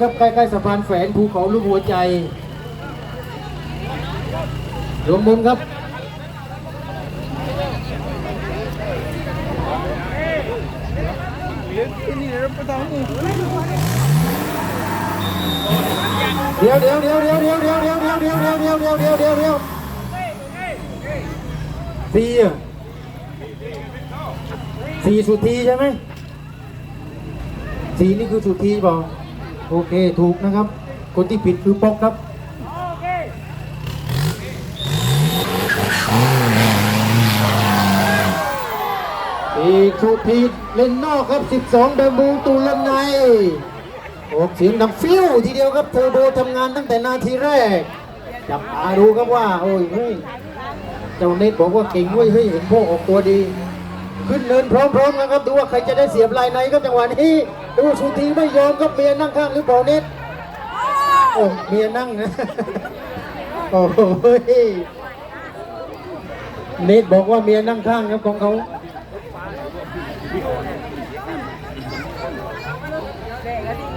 ครับใกล้ๆสะพานแฝนภูเขาลูกหัวใจรวมมุมครับ เดี๋ยวเดี๋ยวเดี๋ยวเดี๋ยวเดี๋ยวเดี๋ยวเดี๋ยวเดี๋ยวเดี๋ยวเดี๋ยวเดี๋ยวเดี๋ยวเดี๋ยวเดี๋ยวเดี๋ยวสี่สี่สุธีใช่ไหมสี่นี่คือสุธีบอก โอเคถูกนะครับ คนที่ผิดคือป๊อกครับอีกสุธีเล่นนอกครับ 12เบมบูตูลันในออกเสียงดังฟิวทีเดียวครับเทอร์โบทำงานตั้งแต่นาทีแรก จับตาดูครับว่า โอ้ยเฮ้ยเจ้าเนตบอกว่าเก่งเว้ยเฮ้ยเห็นพวกออกตัวดี ขึ้นเนินพร้อมๆกันครับ ดูว่าใครจะได้เสียบลายในครับจังหวะนี้ ดูสุธีไม่ยอมครับเมียนั่งข้างหรือเปล่าเนตโอ้เมียนั่งนะ โอ้ยเนตบอกว่าเมียนั่งข้างครับของเขา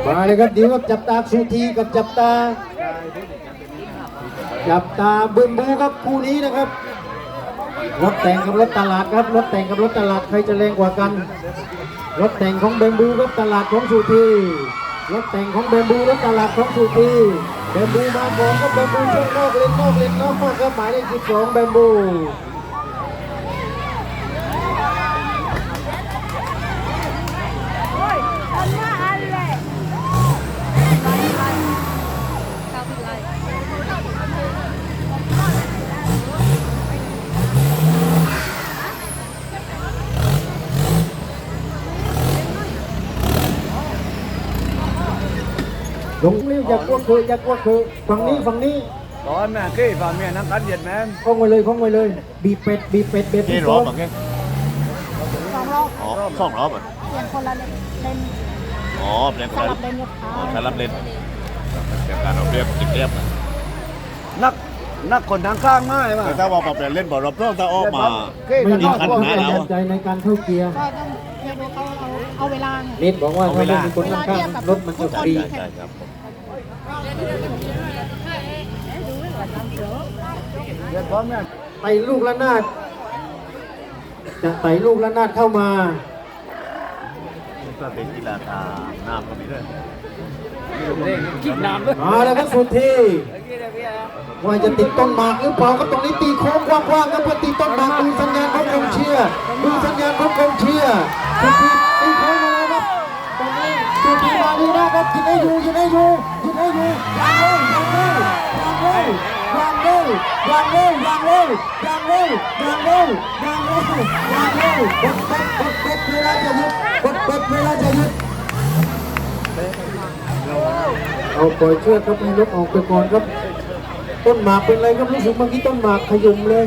มาเลยครับเดี๋ยวครับจับตาสุธีกับจับตา จับตาเบิ้มบูครับคู่นี้นะครับรถแต่งกับรถตลาดครับรถแต่งกับรถตลาดใครจะแรงกว่ากัน รถแต่งของเบมบูรถตลาดของสุธีรถแต่งของเบมบูรถตลาดของสุธีเบมบูมาก่อนก็เบมบูช่วงนอกเล่นนอกเล่นนอกครับหมายเลขสิบสองเบมบู ตรงนี้จากวดคือจากวดคือฝั่งนี้ฝั่งนี้ตอนน่ะคือฝั่งเมียน้ำตันเย็นแมนคล้องไวเลยคล้องไวเลย บีเป็ดบีเป็ดเบ็ดที่รอบเหมือนกันสองรอบอ๋อสองรอบอะเปลี่ยนคนละเลนอ๋อเปลี่ยนคนละเลนอ๋อสลับเลนเกี่ยวการเราเรียบเรียบนักนักคนทางข้างง่ายมากถ้าว่าปรับเปลี่ยนเล่นบอลรอบรอบจะาออกมาไม่มีขันหาเราใจในการเข้าเกียร์ เรียกว่าเขาเอาเอาเวลาไงนิดบอกว่าถ้าไม่มีคนข้างๆรถมันจะฟรีใช่ใช่ครับผม Việt có miền ไต่ลูกละนาดจะไต่ลูกละนาดเข้ามาก็เป็นกีฬาตาน้ำก็มีด้วย Kịp Nam đó มาแล้วครับสุดที่ว่าจะติดต้นหมากหรือเปล่าก็ตรงนี้ตีโค้งกว้างๆครับเพื่อตีต้นหมากดูสัญญาณของกองเชียร์ดูสัญญาณของกองเชียร์ ครับยิงให้อยู่ยิงให้อยู่ยิงให้อยู่ยางเร็วยางเร็วยางเร็วยางเร็วยางเร็วยางเร็วยางเร็วยางเร็วยางเร็วกดเป็ดกดเป็ดเวลาจะหยุดกดเป็ดเวลาจะหยุดเอาปล่อยเชือกครับให้รถออกไปก่อนครับ ต้นหมากเป็นไรครับรู้สึกเมื่อกี้ต้นหมากขยุมเลย